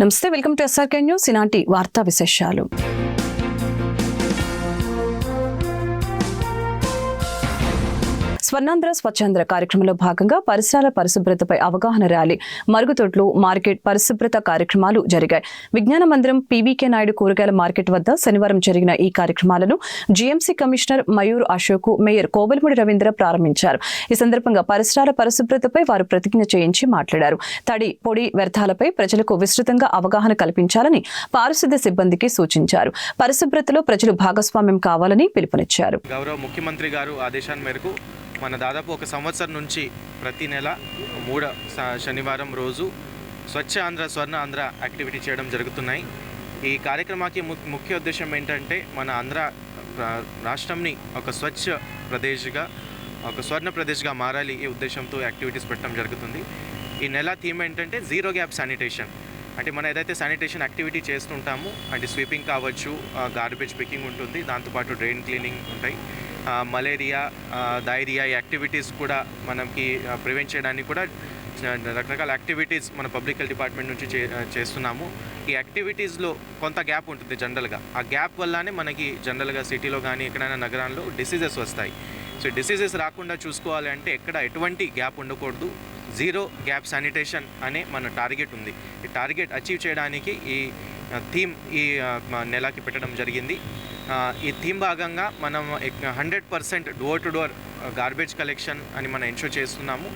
నమస్తే welcome to SRK news. ఈనాటి వార్తా విశేషాలు. స్వర్ణాంధ్ర స్వచ్ఛాంధ్ర కార్యక్రమంలో భాగంగా పరిసరాల పరిశుభ్రతపై అవగాహన ర్యాలీ మరుగుదొడ్లు మార్కెట్ పరిశుభ్రత కార్యక్రమాలు జరిగాయి. విజ్ఞాన మందిరం పీవీకే నాయుడు కూరగాయల మార్కెట్ వద్ద శనివారం జరిగిన ఈ కార్యక్రమాలను GMC commissioner Mayur Ashok mayor Kovelamudi Ravindra ప్రారంభించారు. ఈ సందర్భంగా పరిసరాల పరిశుభ్రతపై వారు ప్రతిజ్ఞ చేయించి మాట్లాడారు. తడి పొడి వ్యర్థాలపై ప్రజలకు విస్తృతంగా అవగాహన కల్పించాలని పారిశుద్ధ్య సిబ్బందికి సూచించారు. పరిశుభ్రతలో ప్రజలు భాగస్వామ్యం కావాలని పిలుపునిచ్చారు. గౌరవ ముఖ్యమంత్రి గారు ఆదేశాల మేరకు మన దాదాపు ఒక సంవత్సరం నుంచి ప్రతి నెల మూడ శనివారం రోజు స్వచ్ఛ ఆంధ్ర స్వర్ణ ఆంధ్ర యాక్టివిటీ చేయడం జరుగుతున్నాయి. ఈ కార్యక్రమానికి ము- ముఖ్య ఉద్దేశం ఏంటంటే మన ఆంధ్ర రాష్ట్రంని ఒక స్వచ్ఛ ప్రదేశ్గా ఒక స్వర్ణ ప్రదేశ్గా మారాలి ఈ ఉద్దేశంతో యాక్టివిటీస్ పెట్టడం జరుగుతుంది. ఈ నెల థీమ్ ఏంటంటే జీరో గ్యాప్ శానిటేషన్. అంటే మనం ఏదైతే శానిటేషన్ యాక్టివిటీ చేస్తుంటామో అంటే స్వీపింగ్ కావచ్చు గార్బేజ్ పికింగ్ ఉంటుంది దాంతోపాటు డ్రైన్ క్లీనింగ్ ఉంటాయి. మలేరియా డైరియా ఈ యాక్టివిటీస్ కూడా మనకి ప్రివెంట్ చేయడానికి కూడా రకరకాల యాక్టివిటీస్ మన పబ్లిక్ హెల్త్ డిపార్ట్మెంట్ నుంచి చే చేస్తున్నాము. ఈ యాక్టివిటీస్లో కొంత గ్యాప్ ఉంటుంది జనరల్గా. ఆ గ్యాప్ వల్లనే మనకి జనరల్గా సిటీలో కానీ ఎక్కడైనా నగరాల్లో డిసీజెస్ వస్తాయి. సో డిసీజెస్ రాకుండా చూసుకోవాలి అంటే ఎక్కడ ఎటువంటి గ్యాప్ ఉండకూడదు. జీరో గ్యాప్ శానిటేషన్ అనే మన టార్గెట్ ఉంది. ఈ టార్గెట్ అచీవ్ చేయడానికి ఈ థీమ్ ఈ నెలకి పెట్టడం జరిగింది. ఈ థీమ్ భాగంగా మనం hundred percent door to door garbage collection అని మనం ఎన్షూర్ చేస్తున్నాము.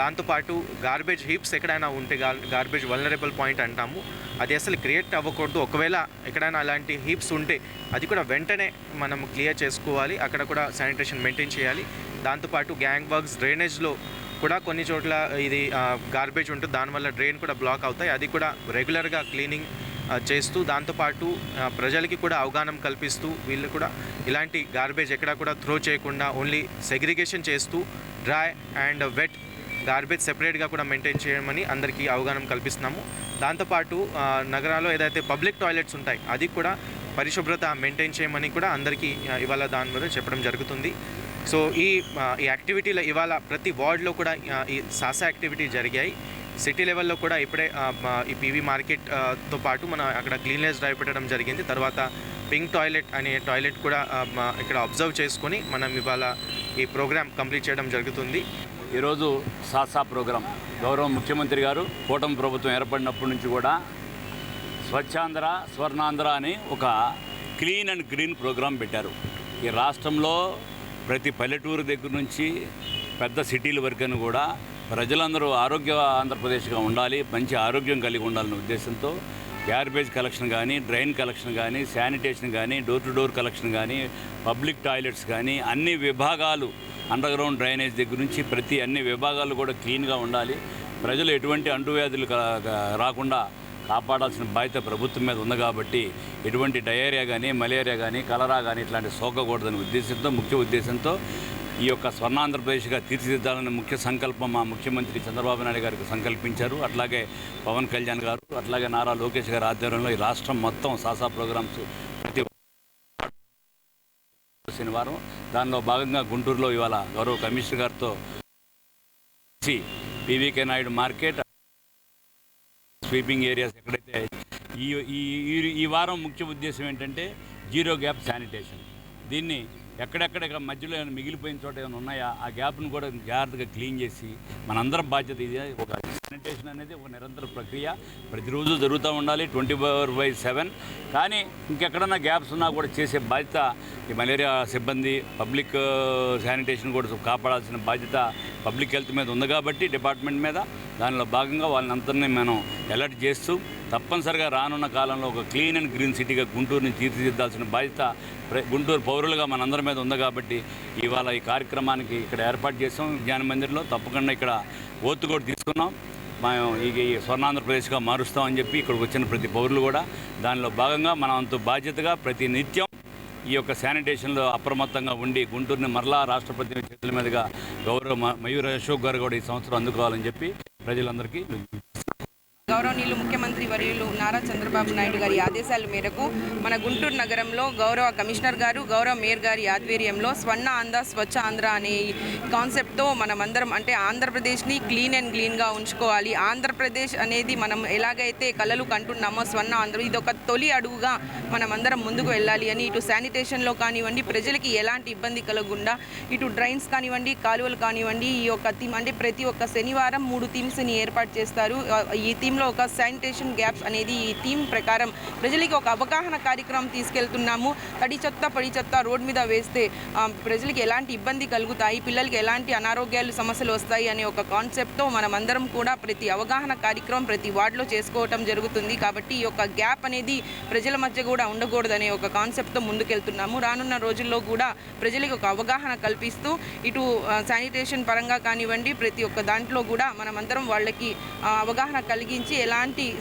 దాంతోపాటు గార్బేజ్ హీప్స్ ఎక్కడైనా ఉంటే గార్బేజ్ వల్నరబుల్ పాయింట్ అంటాము. అది అసలు క్రియేట్ అవ్వకూడదు. ఒకవేళ ఎక్కడైనా అలాంటి హీప్స్ ఉంటే అది కూడా వెంటనే మనం క్లియర్ చేసుకోవాలి. అక్కడ కూడా శానిటేషన్ మెయింటైన్ చేయాలి. దాంతోపాటు గ్యాంగ్ వర్క్స్ డ్రైనేజ్లో కూడా కొన్ని చోట్ల ఇది గార్బేజ్ ఉంటుంది దానివల్ల డ్రైన్ కూడా బ్లాక్ అవుతాయి. అది కూడా రెగ్యులర్గా క్లీనింగ్ చేస్తూ దాంతోపాటు ప్రజలకి కూడా అవగాహన కల్పిస్తూ వీళ్ళు కూడా ఇలాంటి గార్బేజ్ ఎక్కడా కూడా త్రో చేయకుండా ఓన్లీ సెగ్రిగేషన్ చేస్తూ డ్రై అండ్ వెట్ గార్బేజ్ సెపరేట్గా కూడా మెయింటైన్ చేయమని అందరికీ అవగాహన కల్పిస్తున్నాము. దాంతోపాటు నగరాల్లో ఏదైతే పబ్లిక్ టాయిలెట్స్ ఉంటాయి అది కూడా పరిశుభ్రత మెయింటైన్ చేయమని కూడా అందరికీ ఇవాళ దాని మీద చెప్పడం జరుగుతుంది. సో ఈ ఈ యాక్టివిటీలో ఇవాళ ప్రతి వార్డులో కూడా ఈ సాహస యాక్టివిటీ జరిగాయి. సిటీ లెవెల్లో కూడా ఇప్పుడే ఈ పీవీ మార్కెట్తో పాటు మనం అక్కడ క్లీన్లెస్ డ్రైవ్ పెట్టడం జరిగింది. తర్వాత పింక్ టాయిలెట్ అనే టాయిలెట్ కూడా ఇక్కడ అబ్జర్వ్ చేసుకొని మనం ఇవాళ ఈ ప్రోగ్రామ్ కంప్లీట్ చేయడం జరుగుతుంది. ఈరోజు సాసా ప్రోగ్రాం గౌరవ ముఖ్యమంత్రి గారు కూటమి ప్రభుత్వం ఏర్పడినప్పటి నుంచి కూడా స్వచ్ఛాంధ్ర స్వర్ణాంధ్ర అని ఒక క్లీన్ అండ్ గ్రీన్ ప్రోగ్రాం పెట్టారు. ఈ రాష్ట్రంలో ప్రతి పల్లెటూరు దగ్గర నుంచి పెద్ద సిటీల వరకు కూడా ప్రజలందరూ ఆరోగ్య ఆంధ్రప్రదేశ్గా ఉండాలి మంచి ఆరోగ్యం కలిగి ఉండాలనే ఉద్దేశంతో గార్బేజ్ కలెక్షన్ కానీ డ్రైన్ కలెక్షన్ కానీ శానిటేషన్ కానీ డోర్ టు డోర్ కలెక్షన్ కానీ పబ్లిక్ టాయిలెట్స్ కానీ అన్ని విభాగాలు అండర్ గ్రౌండ్ డ్రైనేజ్ దగ్గర నుంచి ప్రతి అన్ని విభాగాలు కూడా క్లీన్గా ఉండాలి. ప్రజలు ఎటువంటి అంటువ్యాధులు రాకుండా కాపాడాల్సిన బాధ్యత ప్రభుత్వం మీద ఉంది కాబట్టి ఎటువంటి డయేరియా కానీ మలేరియా కానీ కలరా కానీ ఇట్లాంటి సోకకూడదని ఉద్దేశంతో ముఖ్య ఉద్దేశంతో ఈ యొక్క స్వర్ణాంధ్రప్రదేశ్గా తీర్చిదిద్దాలనే ముఖ్య సంకల్పం మా ముఖ్యమంత్రి చంద్రబాబు నాయుడు గారికి సంకల్పించారు. అట్లాగే పవన్ కళ్యాణ్ గారు అట్లాగే నారా లోకేష్ గారి ఆధ్వర్యంలో ఈ రాష్ట్రం మొత్తం సాసా ప్రోగ్రామ్స్ ప్రతి శనివారం. దానిలో భాగంగా గుంటూరులో ఇవాళ గౌరవ కమిషనర్ గారితో PVK Naidu market sweeping areas ఎక్కడైతే ఈ- ఈ వారం ముఖ్య ఉద్దేశం ఏంటంటే జీరో గ్యాప్ శానిటేషన్. దీన్ని ఎక్కడెక్కడ ఇక్కడ మధ్యలో ఏమైనా మిగిలిపోయిన చోట ఏమైనా ఉన్నాయా? ఆ గ్యాప్ను కూడా జాగ్రత్తగా క్లీన్ చేసి మనందరం బాధ్యత ఇది. ఒక శానిటేషన్ అనేది ఒక నిరంతర ప్రక్రియ. ప్రతిరోజు జరుగుతూ ఉండాలి ట్వంటీ ఫోర్ బై సెవెన్. కానీ ఇంకెక్కడన్నా గ్యాప్స్ ఉన్నా కూడా చేసే బాధ్యత ఈ మలేరియా సిబ్బంది పబ్లిక్ శానిటేషన్ కూడా కాపాడాల్సిన బాధ్యత పబ్లిక్ హెల్త్ మీద ఉంది కాబట్టి డిపార్ట్మెంట్ మీద దానిలో భాగంగా వాళ్ళని వాళ్ళందరినీ మనం అలర్ట్ చేస్తూ తప్పనిసరిగా రానున్న కాలంలో ఒక క్లీన్ అండ్ గ్రీన్ సిటీగా గుంటూరుని తీర్చిదిద్దాల్సిన బాధ్యత గుంటూరు పౌరులుగా మనందరి మీద ఉంది కాబట్టి ఇవాళ ఈ కార్యక్రమానికి ఇక్కడ ఏర్పాటు చేసాం విజ్ఞాన మందిర్లో తప్పకుండా ఇక్కడ ఓత్తు కూడా తీసుకున్నాం. మేము ఈ ఈ స్వర్ణాంధ్రప్రదేశ్గా మారుస్తామని చెప్పి ఇక్కడికి వచ్చిన ప్రతి పౌరులు కూడా దానిలో భాగంగా మనం అంత బాధ్యతగా ప్రతి నిత్యం ఈ యొక్క శానిటేషన్లో అప్రమత్తంగా ఉండి గుంటూరుని మరలా రాష్ట్రపతి చేతుల మీదుగా గౌరవ మ- మయూర్ అశోక్ గారు కూడా ఈ సంవత్సరం అందుకోవాలని చెప్పి ప్రజలందరికీ గౌరవనీయులు ముఖ్యమంత్రి వర్యులు నారా చంద్రబాబు నాయుడు గారి ఆదేశాల మేరకు మన గుంటూరు నగరంలో గౌరవ కమిషనర్ గారు గౌరవ మేయర్ గారి ఆధ్వర్యంలో స్వర్ణ ఆంధ్ర స్వచ్ఛ ఆంధ్ర అనే కాన్సెప్ట్తో మనమందరం అంటే ఆంధ్రప్రదేశ్ని క్లీన్ అండ్ క్లీన్గా ఉంచుకోవాలి. ఆంధ్రప్రదేశ్ అనేది మనం ఎలాగైతే కళలు కంటున్నామో స్వర్ణ ఆంధ్ర ఇది ఒక తొలి అడుగుగా మనమందరం ముందుకు వెళ్ళాలి అని ఇటు శానిటేషన్లో కానివ్వండి ప్రజలకి ఎలాంటి ఇబ్బంది కలగకుండా ఇటు డ్రైన్స్ కానివ్వండి కాలువలు కానివ్వండి ఈ యొక్క థీమ్ అంటే ప్రతి ఒక్క శనివారం మూడు థీమ్స్ని ఏర్పాటు చేస్తారు. ఈ థీమ్లో ఒక శానిటేషన్ గ్యాప్స్ అనేది ఈ థీమ్ ప్రకారం ప్రజలకి ఒక అవగాహన కార్యక్రమం తీసుకెళ్తున్నాము. తడి చెత్త పడి చెత్త రోడ్ మీద వేస్తే ప్రజలకి ఎలాంటి ఇబ్బంది కలుగుతాయి? పిల్లలకి ఎలాంటి అనారోగ్యాలు సమస్యలు వస్తాయి అనే ఒక కాన్సెప్ట్తో మనమందరం కూడా ప్రతి అవగాహన కార్యక్రమం ప్రతి వార్డులో చేసుకోవటం జరుగుతుంది. కాబట్టి ఈ యొక్క గ్యాప్ అనేది ప్రజల మధ్య కూడా ఉండకూడదనే ఒక కాన్సెప్ట్తో ముందుకెళ్తున్నాము. రానున్న రోజుల్లో కూడా ప్రజలకు ఒక అవగాహన కల్పిస్తూ ఇటు శానిటేషన్ పరంగా కానివ్వండి ప్రతి ఒక్క దాంట్లో కూడా మనమందరం వాళ్ళకి అవగాహన కలిగించి ఎలాంటి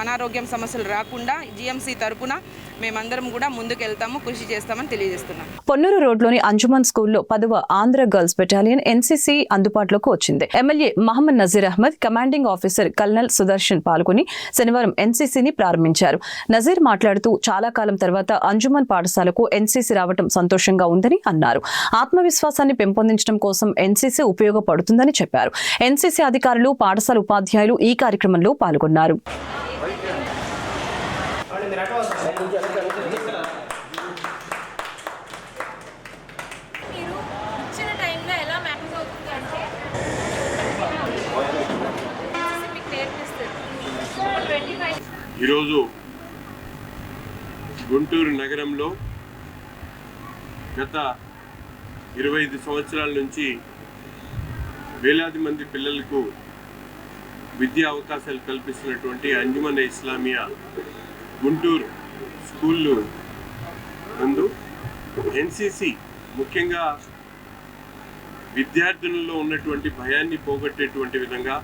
అనారోగ్యం సమస్యలు రాకుండా జిఎంసీ తరపున మేమందరం కూడా ముందుకెళ్తాము కృషి చేస్తామని తెలియజేస్తున్నాం. పొన్నూరు రోడ్లోని అంజుమన్ స్కూల్లో పదవ ఆంధ్ర గర్ల్స్ బెటాలియన్ ఎన్సీసీ అందుబాటులోకి వచ్చింది. MLA Mohammed Nazeer Ahmed commanding officer colonel Sudarshan పాల్గొని శనివారం ఎన్సీసీని ప్రారంభించారు. నజీర్ మాట్లాడుతూ చాలా కాలం తర్వాత అంజుమన్ పాఠశాలకు ఎన్సీసీ రావడం సంతోషంగా ఉందని అన్నారు. ఆత్మవిశ్వాసాన్ని పెంపొందించడం కోసం ఎన్సీసీ ఉపయోగపడుతుందని చెప్పారు. ఎన్సీసీ అధికారులు పాఠశాల ఉపాధ్యాయులు ఈ కార్యక్రమంలో పాల్గొన్నారు. ఈరోజు గుంటూరు నగరంలో గత ఇరవై ఐదు సంవత్సరాల నుంచి వేలాది మంది పిల్లలకు విద్యా అవకాశాలు కల్పిస్తున్నటువంటి అంజుమన్ ఇస్లామియా గుంటూరు స్కూళ్ళు నందు ఎన్సిసి ముఖ్యంగా విద్యార్థులలో ఉన్నటువంటి భయాన్ని పోగొట్టేటువంటి విధంగా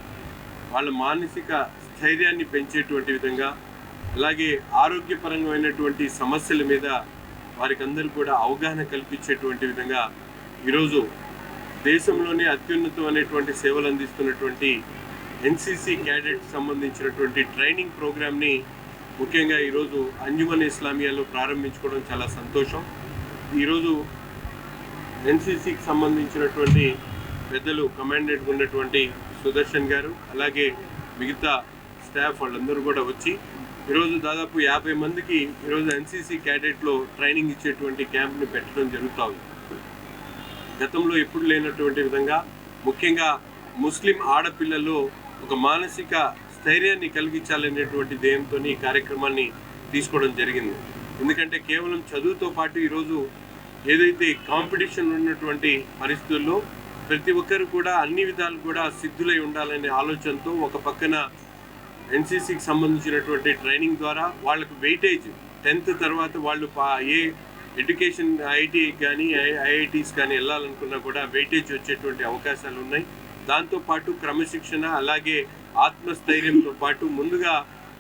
వాళ్ళ మానసిక స్థైర్యాన్ని పెంచేటువంటి విధంగా అలాగే ఆరోగ్యపరమైనటువంటి సమస్యల మీద వారికి అందరూ కూడా అవగాహన కల్పించేటువంటి విధంగా ఈరోజు దేశంలోనే అత్యున్నతమైనటువంటి సేవలు అందిస్తున్నటువంటి ఎన్సీసీ క్యాడెట్ సంబంధించినటువంటి ట్రైనింగ్ ప్రోగ్రామ్ని ముఖ్యంగా ఈరోజు అంజుమన్ ఇస్లామియాలో ప్రారంభించుకోవడం చాలా సంతోషం. ఈరోజు ఎన్సీసీకి సంబంధించినటువంటి పెద్దలు కమాండెంట్ ఉన్నటువంటి సుదర్శన్ గారు అలాగే మిగతా స్టాఫ్ వాళ్ళందరూ కూడా వచ్చి ఈరోజు దాదాపు యాభై మందికి ఈరోజు ఎన్సీసీ క్యాడెట్లో ట్రైనింగ్ ఇచ్చేటువంటి క్యాంప్ని పెట్టడం జరుగుతూ ఉంది. గతంలో ఎప్పుడు లేనటువంటి విధంగా ముఖ్యంగా ముస్లిం ఆడపిల్లల్లో ఒక మానసిక స్థైర్యాన్ని కలిగించాలనేటువంటి ధ్యేయంతో ఈ కార్యక్రమాన్ని తీసుకోవడం జరిగింది. ఎందుకంటే కేవలం చదువుతో పాటు ఈరోజు ఏదైతే కాంపిటీషన్ ఉన్నటువంటి పరిస్థితుల్లో ప్రతి ఒక్కరు కూడా అన్ని విధాలు కూడా సిద్ధులై ఉండాలనే ఆలోచనతో ఒక పక్కన ఎన్సీసీకి సంబంధించినటువంటి ట్రైనింగ్ ద్వారా వాళ్ళకు వెయిటేజ్ టెన్త్ తర్వాత వాళ్ళు పా- ఏ ఎడ్యుకేషన్ ఐఐటి కానీ ఐఐటీస్ కానీ వెళ్ళాలనుకున్నా కూడా వెయిటేజ్ వచ్చేటువంటి అవకాశాలు ఉన్నాయి దాంతోపాటు క్రమశిక్షణ అలాగే ఆత్మస్థైర్యంతో పాటు ముందుగా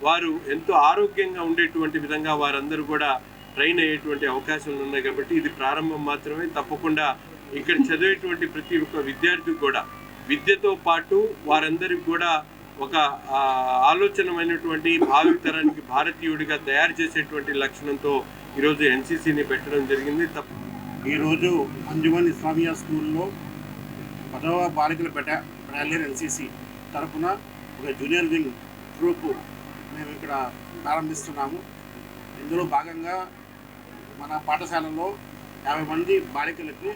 వారు ఎంతో ఆరోగ్యంగా ఉండేటువంటి విధంగా వారందరూ కూడా ట్రైన్ అయ్యేటువంటి అవకాశాలు ఉన్నాయి కాబట్టి ఇది ప్రారంభం మాత్రమే. తప్పకుండా ఇక్కడ చదివేటువంటి ప్రతి ఒక్క విద్యార్థి కూడా విద్యతో పాటు వారందరికి కూడా ఒక ఆలోచనమైనటువంటి భావితరానికి భారతీయుడిగా తయారు చేసేటువంటి లక్షణంతో ఈరోజు ఎన్సీసీని పెట్టడం జరిగింది. తప్ప ఈరోజు అంజుమన్ స్వామియా స్కూల్లో పదవ బాలికల బెటా బెటాలియన్ ఎన్సీసీ తరపున ఒక జూనియర్ వింగ్ ట్రూప్ మేము ఇక్కడ ప్రారంభిస్తున్నాము. ఇందులో భాగంగా మన పాఠశాలలో యాభై మంది బాలికలకు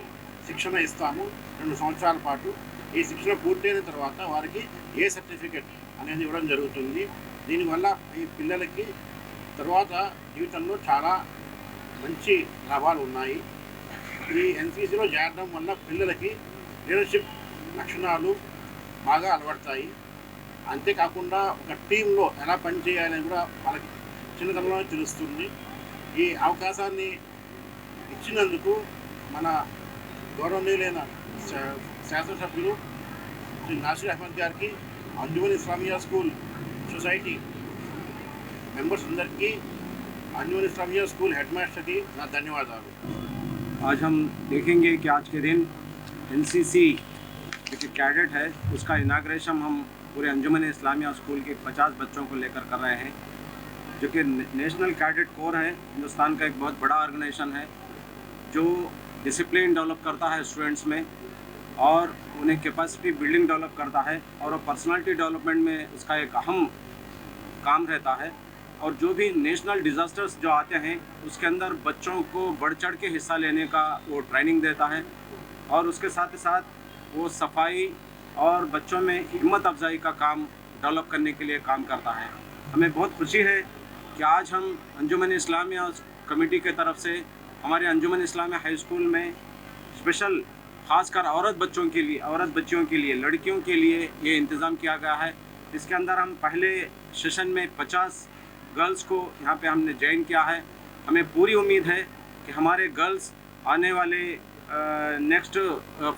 శిక్షణ ఇస్తాము. రెండు సంవత్సరాల పాటు ఈ శిక్షణ పూర్తయిన తర్వాత వారికి ఏ సర్టిఫికెట్ అనేది ఇవ్వడం జరుగుతుంది. దీనివల్ల ఈ పిల్లలకి తర్వాత జీవితంలో చాలా మంచి లాభాలు ఉన్నాయి. ఈ ఎన్సీసీలో చేరడం వల్ల పిల్లలకి లీడర్షిప్ లక్షణాలు బాగా అలవడతాయి అంతేకాకుండా ఒక టీంలో ఎలా పనిచేయాలని కూడా వాళ్ళకి చిన్నతనంలోనే తెలుస్తుంది ఈ అవకాశాన్ని ఇచ్చినందుకు మన గౌరవనీయులైన శా- శాసనసభ్యులు శ్రీ నాసిర్ అహ్మద్ గారికి Anjuman Islamia school society members అందరికీ అంజుమన్ ఇస్లామియా స్కూల్ హెడ్ మాస్టర్కి నా ధన్యవాదాలు आज हम देखेंगे कि आज के दिन एनसीसी जो कि कैडेट है, उसका इनाग्रेशन हम पूरे अंजुमन इस्लामिया स्कूल के 50 बच्चों को लेकर कर रहे हैं। जो कि नेशनल कैडेट कोर है, हिंदुस्तान का एक बहुत बड़ा ऑर्गेनाइजेशन है, जो डिसिप्लिन डेवलप करता है स्टूडेंट्स में और उन्हें कैपेसिटी बिल्डिंग डेवलप करता है और वो पर्सनालिटी डेवलपमेंट में इसका एक अहम काम रहता है। और जो भी नेशनल डिज़ास्टर्स जो आते हैं, उसके अंदर बच्चों को बढ़ चढ़ के हिस्सा लेने का वो ट्रेनिंग देता है। और उसके साथ साथ वो सफ़ाई और बच्चों में हिम्मत अफजाई का काम डेवलप करने के लिए काम करता है। हमें बहुत खुशी है कि आज हम अंजुमन इस्लामिया कमेटी के तरफ़ से हमारे अंजुमन इस्लामिया हाई स्कूल में स्पेशल खासकर औरत बच्चों के लिए, औरत बच्चियों के लिए, लड़कियों के लिए ये इंतज़ाम किया गया है। इसके अंदर हम पहले सेशन में 50 गर्ल्स को यहाँ पे हमने ज्वाइन किया है। हमें पूरी उम्मीद है कि हमारे गर्ल्स आने वाले नेक्स्ट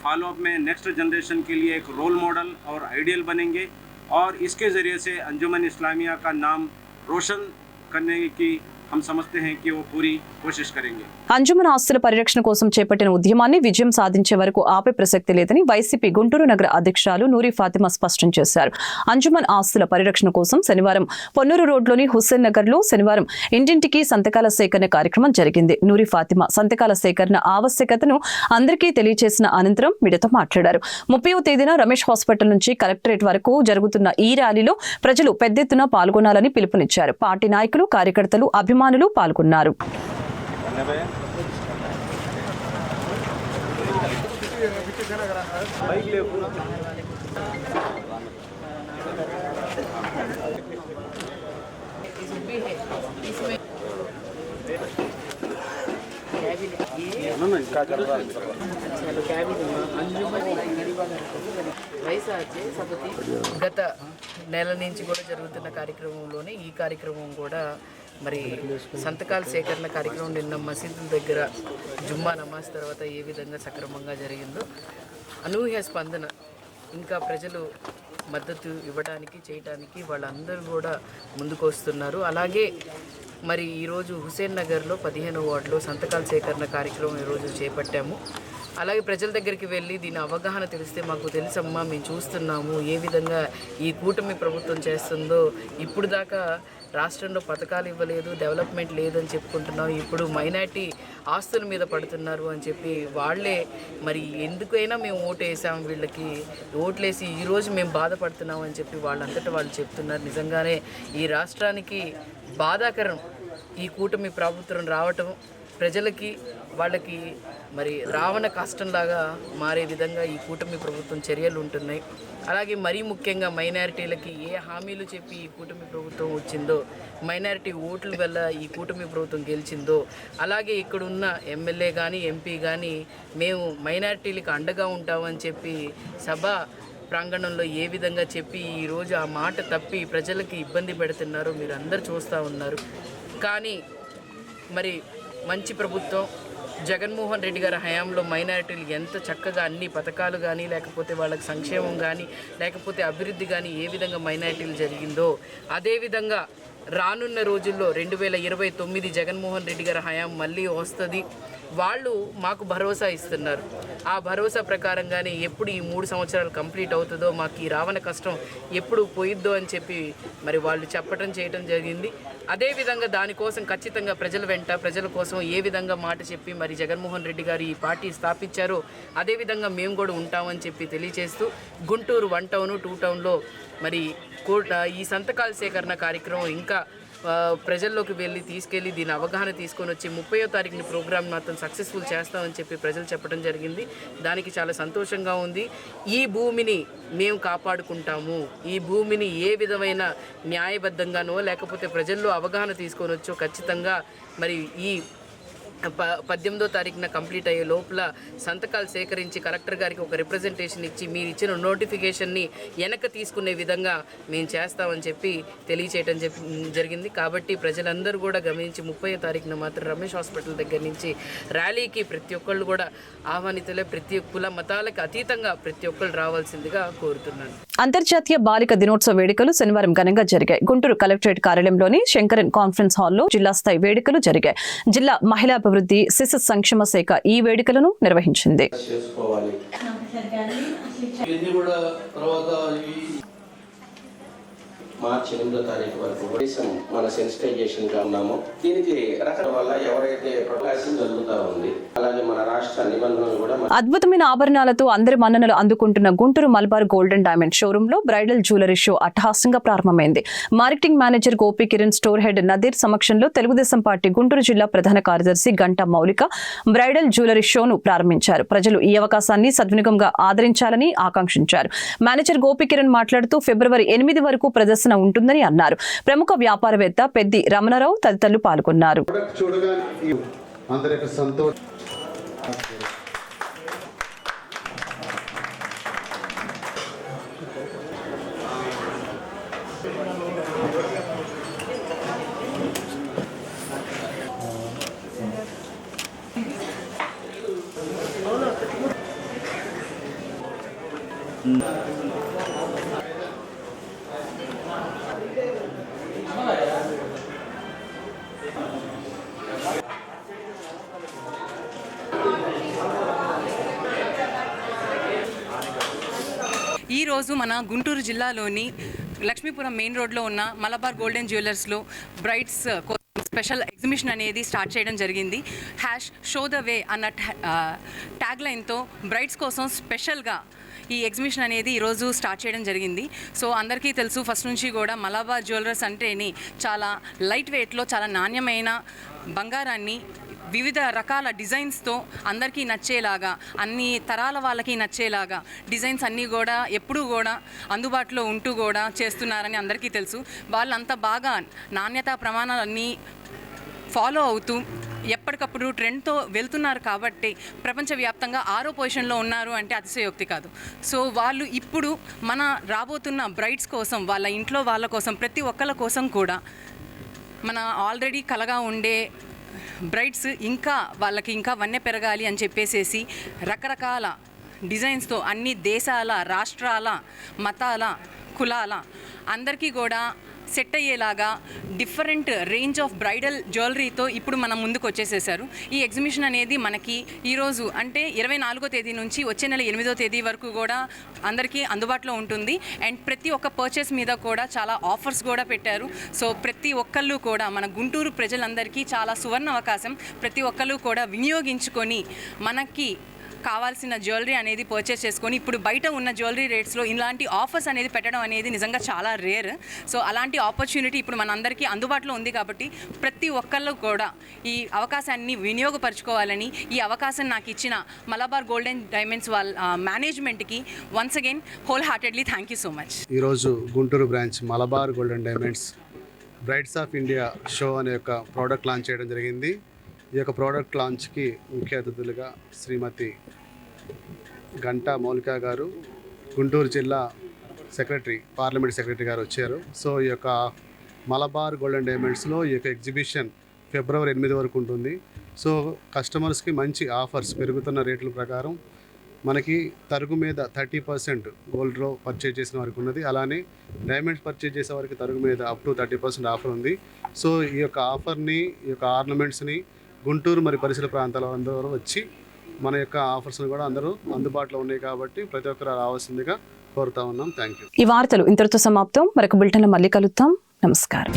फॉलोअप में नेक्स्ट जनरेशन के लिए एक रोल मॉडल और आइडियल बनेंगे और इसके ज़रिए से अंजुमन इस्लामिया का नाम रोशन करने की हम समझते हैं कि वो पूरी कोशिश करेंगे। అంజుమన్ ఆస్తుల పరిరక్షణ కోసం చేపట్టిన ఉద్యమాన్ని విజయం సాధించే వరకు ఆపే ప్రసక్తి లేదని వైసీపీ గుంటూరు నగర అధ్యక్షురాలు నూరి ఫాతిమా స్పష్టం చేశారు. అంజుమన్ ఆస్తుల పరిరక్షణ కోసం శనివారం పొన్నూరు రోడ్లోని హుస్సేన్ నగర్లో శనివారం ఇంటింటికి సంతకాల సేకరణ కార్యక్రమం జరిగింది. నూరి ఫాతిమా సంతకాల సేకరణ ఆవశ్యకతను అందరికీ తెలియజేసిన అనంతరం మీడియాతో మాట్లాడారు. ముప్పయో తేదీన రమేష్ హాస్పిటల్ నుంచి కలెక్టరేట్ వరకు జరుగుతున్న ఈ ర్యాలీలో ప్రజలు పెద్ద ఎత్తున పాల్గొనాలని పిలుపునిచ్చారు. పార్టీ నాయకులు కార్యకర్తలు అభిమానులు పాల్గొన్నారు. వైఎస్ఆర్జే సపతి గత నెల నుంచి కూడా జరుగుతున్న కార్యక్రమంలోనే ఈ కార్యక్రమం కూడా మరి సంతకాల సేకరణ కార్యక్రమం నిన్న మసీదుల దగ్గర జుమ్మా నమాజ్ తర్వాత ఏ విధంగా సక్రమంగా జరిగిందో అనూహ్య స్పందన ఇంకా ప్రజలు మద్దతు ఇవ్వడానికి చేయడానికి వాళ్ళందరూ కూడా ముందుకు వస్తున్నారు. అలాగే మరి ఈరోజు హుసేన్ నగర్లో పదిహేను వార్డులో సంతకాల సేకరణ కార్యక్రమం ఈరోజు చేపట్టాము. అలాగే ప్రజల దగ్గరికి వెళ్ళి దీని అవగాహన తెలిస్తే మాకు తెలుసమ్మా మేము చూస్తున్నాము ఏ విధంగా ఈ కూటమి ప్రభుత్వం చేస్తుందో. ఇప్పుడు దాకా రాష్ట్రంలో పథకాలు ఇవ్వలేదు డెవలప్మెంట్ లేదని చెప్పుకుంటున్నాం ఇప్పుడు మైనార్టీ ఆస్తుల మీద పడుతున్నారు అని చెప్పి వాళ్ళే మరి ఎందుకైనా మేము ఓటు వేసాం వీళ్ళకి ఓట్లేసి ఈరోజు మేము బాధపడుతున్నాం అని చెప్పి వాళ్ళంతటా వాళ్ళు చెప్తున్నారు. నిజంగానే ఈ రాష్ట్రానికి బాధాకరం ఈ కూటమి ప్రభుత్వం రావటం ప్రజలకి వాళ్ళకి మరి రావణ కష్టంలాగా మారే విధంగా ఈ కూటమి ప్రభుత్వం చర్యలు ఉంటున్నాయి. అలాగే మరీ ముఖ్యంగా మైనారిటీలకి ఏ హామీలు చెప్పి ఈ కూటమి ప్రభుత్వం వచ్చిందో మైనారిటీ ఓట్ల వల్ల ఈ కూటమి ప్రభుత్వం గెలిచిందో అలాగే ఇక్కడ ఉన్న ఎమ్మెల్యే కానీ ఎంపీ కానీ మేము మైనారిటీలకు అండగా ఉంటామని చెప్పి సభ ప్రాంగణంలో ఏ విధంగా చెప్పి ఈరోజు ఆ మాట తప్పి ప్రజలకి ఇబ్బంది పెడుతున్నారో మీరు అందరు చూస్తూ ఉన్నారు. కానీ మరి మంచి ప్రభుత్వం. జగన్మోహన్ రెడ్డి గారి హయాంలో మైనారిటీలు ఎంత చక్కగా అన్ని పథకాలు కానీ లేకపోతే వాళ్ళకి సంక్షేమం కానీ లేకపోతే అభివృద్ధి కానీ ఏ విధంగా మైనారిటీలు జరిగిందో అదేవిధంగా రానున్న రోజుల్లో రెండు వేల ఇరవై తొమ్మిది జగన్మోహన్ రెడ్డి గారి హయాం మళ్ళీ వస్తుంది. వాళ్ళు మాకు భరోసా ఇస్తున్నారు. ఆ భరోసా ప్రకారంగానే ఎప్పుడు ఈ మూడు సంవత్సరాలు కంప్లీట్ అవుతుందో మాకు ఈ రావణ కష్టం ఎప్పుడు పోయిద్దో అని చెప్పి మరి వాళ్ళు చెప్పడం చేయటం జరిగింది. అదేవిధంగా దానికోసం ఖచ్చితంగా ప్రజల వెంట ప్రజల కోసం ఏ విధంగా మాట చెప్పి మరి జగన్మోహన్ రెడ్డి గారు ఈ పార్టీ స్థాపించారో అదేవిధంగా మేము కూడా ఉంటామని చెప్పి తెలియజేస్తూ గుంటూరు వన్ టౌన్ టూ టౌన్లో మరి కోట ఈ సంతకాల సేకరణ కార్యక్రమం ఇంకా ప్రజల్లోకి వెళ్ళి తీసుకెళ్ళి దీని అవగాహన తీసుకొని వచ్చి ముప్పయో తారీఖుని ప్రోగ్రామ్ మాత్రం సక్సెస్ఫుల్ చేస్తామని చెప్పి ప్రజలు చెప్పడం జరిగింది. దానికి చాలా సంతోషంగా ఉంది. ఈ భూమిని మేము కాపాడుకుంటాము. ఈ భూమిని ఏ విధమైన న్యాయబద్ధంగానో లేకపోతే ప్రజల్లో అవగాహన తీసుకొని వచ్చో ఖచ్చితంగా మరి ఈ ప పద్దెనిమిదో తారీఖున కంప్లీట్ అయ్యే లోపల సంతకాలు సేకరించి కలెక్టర్ గారికి ఒక రిప్రజెంటేషన్ ఇచ్చి మీరు ఇచ్చిన నోటిఫికేషన్ని వెనక తీసుకునే విధంగా మేము చేస్తామని చెప్పి తెలియచేయటం చెప్పి జరిగింది. కాబట్టి ప్రజలందరూ కూడా గమనించి ముప్పై తారీఖున మాత్రం రమేష్ హాస్పిటల్ దగ్గర నుంచి ర్యాలీకి ప్రతి ఒక్కళ్ళు కూడా ఆహ్వానితులే ప్రతి కుల మతాలకు అతీతంగా ప్రతి ఒక్కళ్ళు రావాల్సిందిగా కోరుతున్నాను. అంతర్జాతీయ బాలిక దినోత్సవ వేడుకలు శనివారం ఘనంగా జరిగాయి. గుంటూరు కలెక్టరేట్ కార్యాలయంలోని శంకరన్ కాన్ఫరెన్స్ హాల్లో జిల్లా స్థాయి వేడుకలు జరిగాయి. జిల్లా అభివృద్ధి శిశు సంక్షేమ శాఖ ఈ వేడుకలను నిర్వహించింది చేసుకోవాలి ఇది కూడా తర్వాత ఈ మార్చి ఎనిమిదో తారీఖు వరకు దేశం మన సెన్సిటైజేషన్గా ఉన్నాము. దీనికి రకం వల్ల ఎవరైతే ప్రకాశం జరుగుతూ ఉంది అలాగే మన రాష్ట్ర నిబంధనలు కూడా అద్భుతమైన ఆభరణాలతో అందరి మన్ననలు అందుకుంటున్న గుంటూరు మల్బార్ గోల్డెన్ డైమండ్ షోరూమ్లో బ్రైడల్ జ్యువెలరీ షో అట్టహాసంగా ప్రారంభమైంది. Marketing manager Gopi Kiran store head Nadeer సమక్షంలో తెలుగుదేశం పార్టీ గుంటూరు జిల్లా ప్రధాన కార్యదర్శి గంటా మౌలిక బ్రైడల్ జ్యువెలరీ షోను ప్రారంభించారు. ప్రజలు ఈ అవకాశాన్ని సద్వినియోగంగా ఆదరించాలని ఆకాంక్షించారు. మేనేజర్ గోపి కిరణ్ మాట్లాడుతూ ఫిబ్రవరి ఎనిమిది వరకు ప్రదర్శన ఉంటుందని అన్నారు. ప్రముఖ వ్యాపారవేత్త పెద్ది రమణరావు తదితరులు పాల్గొన్నారు. ప్రొడక్ట్ ఈరోజు మన గుంటూరు జిల్లాలోని లక్ష్మీపురం మెయిన్ రోడ్లో ఉన్న మలబార్ గోల్డెన్ జ్యువెలర్స్లో బ్రైట్స్ కోసం స్పెషల్ ఎగ్జిబిషన్ అనేది స్టార్ట్ చేయడం జరిగింది. హ్యాష్ షో ద వే అన్న ట్యాగ్ లైన్తో బ్రైట్స్ కోసం స్పెషల్గా ఈ ఎగ్జిబిషన్ అనేది ఈరోజు స్టార్ట్ చేయడం జరిగింది. సో అందరికీ తెలుసు ఫస్ట్ నుంచి కూడా మలబార్ జ్యువెలర్స్ అంటేని చాలా లైట్ వెయిట్లో చాలా నాణ్యమైన బంగారాన్ని వివిధ రకాల డిజైన్స్తో అందరికీ నచ్చేలాగా అన్ని తరాల వాళ్ళకి నచ్చేలాగా డిజైన్స్ అన్నీ కూడా ఎప్పుడూ కూడా అందుబాటులో ఉంటూ కూడా చేస్తున్నారని అందరికీ తెలుసు. వాళ్ళంతా బాగా నాణ్యతా ప్రమాణాలన్నీ ఫాలో అవుతూ ఎప్పటికప్పుడు ట్రెండ్తో వెళ్తున్నారు కాబట్టి ప్రపంచవ్యాప్తంగా ఆరో పొజిషన్లో ఉన్నారు అంటే అతిశయోక్తి కాదు. సో వాళ్ళు ఇప్పుడు మన రాబోతున్న బ్రైడ్స్ కోసం వాళ్ళ ఇంట్లో వాళ్ళ కోసం ప్రతి ఒక్కళ్ళ కోసం కూడా మన ఆల్రెడీ కలగా ఉండే బ్రైడ్స్ ఇంకా వాళ్ళకి ఇంకా వన్నె పెరగాలి అని చెప్పేసేసి రకరకాల డిజైన్స్తో అన్ని దేశాల రాష్ట్రాల మతాల కులాల అందరికీ కూడా సెట్ అయ్యేలాగా డిఫరెంట్ రేంజ్ ఆఫ్ బ్రైడల్ జ్యువెలరీతో ఇప్పుడు మనం ముందుకు వచ్చేసేసారు ఈ ఎగ్జిబిషన్ అనేది మనకి ఈరోజు అంటే ఇరవై నాలుగో తేదీ నుంచి వచ్చే నెల ఎనిమిదో తేదీ వరకు కూడా అందరికీ అందుబాటులో ఉంటుంది. అండ్ ప్రతి ఒక్క పర్చేస్ మీద కూడా చాలా ఆఫర్స్ కూడా పెట్టారు. సో ప్రతి ఒక్కళ్ళు కూడా మన గుంటూరు ప్రజలందరికీ చాలా సువర్ణ అవకాశం. ప్రతి ఒక్కళ్ళు కూడా వినియోగించుకొని మనకి కావాల్సిన జ్యువెలరీ అనేది పర్చేస్ చేసుకొని ఇప్పుడు బయట ఉన్న జ్యువెలరీ రేట్స్లో ఇలాంటి ఆఫర్స్ అనేది పెట్టడం అనేది నిజంగా చాలా రేర్ సో అలాంటి ఆపర్చునిటీ ఇప్పుడు మనందరికీ అందుబాటులో ఉంది కాబట్టి ప్రతి ఒక్కళ్ళు కూడా ఈ అవకాశాన్ని వినియోగపరచుకోవాలని ఈ అవకాశం నాకు ఇచ్చిన మలబార్ గోల్డెన్ డైమండ్స్ వాళ్ళ మేనేజ్మెంట్కి once again wholeheartedly thank you so much ఈరోజు Guntur branch Malabar golden diamonds brides of India show అనే యొక్క ప్రోడక్ట్ లాంచ్ చేయడం జరిగింది. ఈ యొక్క ప్రోడక్ట్ లాంచ్కి ముఖ్య అతిథులుగా శ్రీమతి గంటా మౌలిక గారు గుంటూరు జిల్లా సెక్రటరీ పార్లమెంట్ సెక్రటరీ గారు వచ్చారు. సో ఈ యొక్క మలబార్ గోల్డెన్ డైమండ్స్లో ఈ యొక్క ఎగ్జిబిషన్ ఫిబ్రవరి ఎనిమిది వరకు ఉంటుంది. సో కస్టమర్స్కి మంచి ఆఫర్స్ పెరుగుతున్న రేట్ల ప్రకారం మనకి తరుగు మీద థర్టీ పర్సెంట్ గోల్డ్లో పర్చేజ్ చేసిన వారికి ఉన్నది. అలానే డైమండ్స్ పర్చేజ్ చేసే వారికి తరుగు మీద up to thirty percent offer ఉంది. సో ఈ యొక్క ఆఫర్ని ఈ యొక్క ఆర్నమెంట్స్ని గుంటూరు మరి పరిసర ప్రాంతాల అందరూ వచ్చి మన యొక్క ఆఫర్స్ని కూడా అందరూ అందుబాటులో ఉన్నాయి కాబట్టి ప్రతి ఒక్కరు రావాల్సిందిగా కోరుతా ఉన్నాం. థ్యాంక్ యూ ఈ వార్తలు ఇంతటితో సమాప్తం. మరొక బులెటిన్లో మళ్ళీ కలుద్దాం. నమస్కారం.